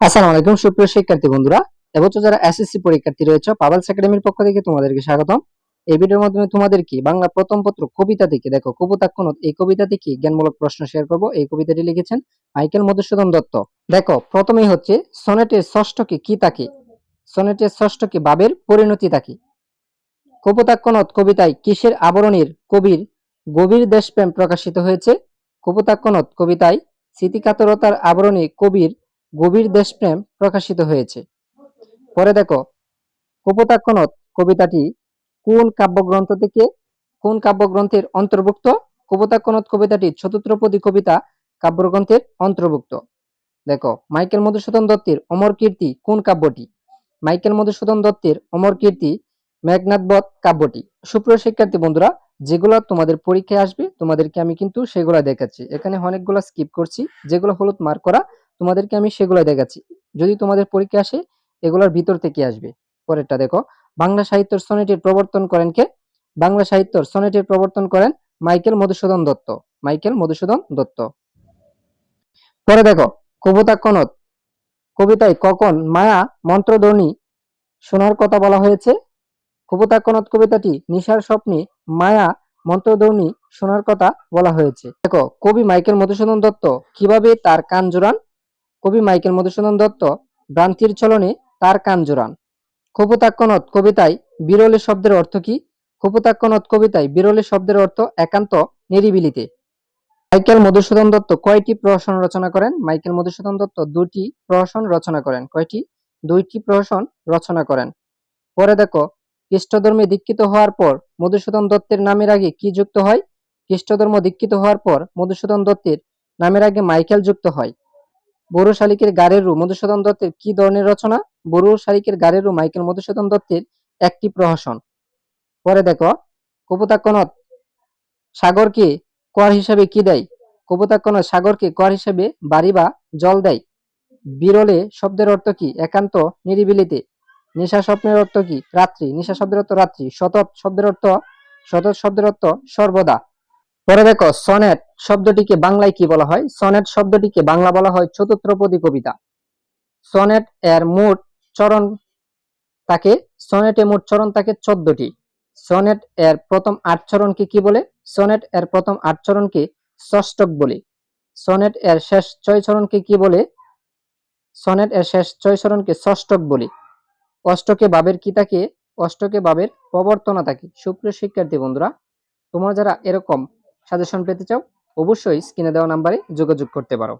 আসসালামু আলাইকুম, সুপ্রিয় শিক্ষার্থী বন্ধুরা। এবছর যারা এসএসসি পরীক্ষার্থী রয়েছে পাবলস একাডেমির পক্ষ থেকে তোমাদেরকে স্বাগতম। এই ভিডিওর মাধ্যমে তোমাদের কি বাংলা প্রথম পত্র কবিতা থেকে, দেখো কবুতাক্ষণত এই কবিতা থেকে জ্ঞানমূলক প্রশ্ন শেয়ার করব। এই কবিতাটি লিখেছেন মাইকেল মধুসূদন দত্ত। দেখো, প্রথমেই হচ্ছে, সনেটের ষষ্ঠকে কি তাকে সনেটের ষষ্ঠকে বাবের পরিণতি তাকে কপোতাক্ষণত কবিতায় কিসের আবরণীর কবির গভীর দেশপ্রেম প্রকাশিত হয়েছে? কপোতাক্ষণত কবিতায় স্মৃতিকাতরতার আবরণী কবির গভীর দেশপ্রেম প্রকাশিত হয়েছে। পরে দেখো কপোতাক্ষণত কবিতাটি কোন কাব্যগ্রন্থ থেকে কোন কাব্যগ্রন্থের অন্তর্ভুক্ত? কপোতাক্ষণত কবিতাটি চতুর্থপদী কবিতা কাব্যগ্রন্থের অন্তর্ভুক্ত। দেখো, মাইকেল মধুসূদন দত্তের অমর কীর্তি কোন কাব্যটি? মাইকেল মধুসূদন দত্তের অমর কীর্তি মেঘনাথবধ কাব্যটি। সুপ্রিয় শিক্ষার্থী বন্ধুরা, যেগুলো তোমাদের পরীক্ষায় আসবে, তোমাদেরকে আমি কিন্তু সেগুলো দেখাচ্ছি। এখানে অনেকগুলো স্কিপ করছি, যেগুলো হলুদ মার্ক করা তোমাদেরকে আমি সেগুলো দেখাচ্ছি। যদি তোমাদের পরীক্ষা আসে, এগুলোর ভিতর থেকে আসবে। পরেরটা দেখো। বাংলা সাহিত্যের সনেটের প্রবর্তন করেন কে? বাংলা সাহিত্যের সনেটের প্রবর্তন করেন মাইকেল মধুসূদন দত্ত। মাইকেল মধুসূদন দত্ত। পরে দেখো, কবিতা কনদ কবিতায় কখন মায়া মন্ত্রধ্বনি শোনার কথা বলা হয়েছে? কবিতা কনদ কবিতাটি নিশার স্বপ্নে মায়া মন্ত্রধ্বনি শোনার কথা বলা হয়েছে। দেখো, কবি মাইকেল মধুসূদন দত্ত কীভাবে তার কান জোড়ান? কবি মাইকেল মধুসূদন দত্ত ভ্রান্তির চলনে তার কান জোরান। কপোতাক্ষণত কবিতায় বিরলে শব্দের অর্থ কি? কপোতাক্ষণত কবিতায় বিরলে শব্দের অর্থ একান্ত নিরিবিলিতে। মাইকেল মধুসূদন দত্ত কয়টি প্রহসন রচনা করেন? মাইকেল মধুসূদন দত্ত দুটি প্রহসন রচনা করেন। কয়টি? দুইটি প্রহসন রচনা করেন। পরে দেখো খ্রিস্টধর্মে দীক্ষিত হওয়ার পর মধুসূদন দত্তের নামের আগে কি যুক্ত হয়? খ্রিস্টধর্ম দীক্ষিত হওয়ার পর মধুসূদন দত্তের নামের আগে মাইকেল যুক্ত হয়। বড় শালিকের গারেরু মধুসূদন দত্তের কি ধরনের রচনা? বড় শালিকের গারেরু মাইকেল মধুসূদন দত্তের একটি প্রহসন। পরে দেখো কপোতাক্ষণত সাগরকে কর হিসাবে কি দেয়? কপোতাক্ষণত সাগরকে কর হিসাবে বাড়ি বা জল দেয়। বিরলে শব্দের অর্থ কি? একান্ত, নিরিবিলিতে। নিশা স্বপ্নের অর্থ কি? রাত্রি। নিশা শব্দের অর্থ রাত্রি। শতৎ শব্দের অর্থ শতৎ শব্দের অর্থ সর্বদা। পরে দেখো, সনেট শব্দটিকে বাংলায় কি বলা হয়? সনেট শব্দটিকে বাংলা বলা হয় চতুর্থপদী কবিতা। সনেট এর মোট চরণ তাকে, সনেটে মোট চরণ তাকে চোদ্দটি। সনেট এর প্রথম আট চরণকে কি বলে? সনেট এর প্রথম আট চরণকে ষষ্ঠক বলে। সনেট এর শেষ ছয় চরণকে কি বলে? সনেট এর শেষ ছয় চরণকে ষষ্ঠক বলে। অষ্টকে বাবের কি থাকে অষ্টকে বাবের প্রবর্তনা থাকে সুপ্রিয় শিক্ষার্থী বন্ধুরা, তোমরা যারা এরকম সাজেশন পেতে চাও অবশ্যই স্ক্রিনে দেওয়া নাম্বারে যোগাযোগ করতে পারো।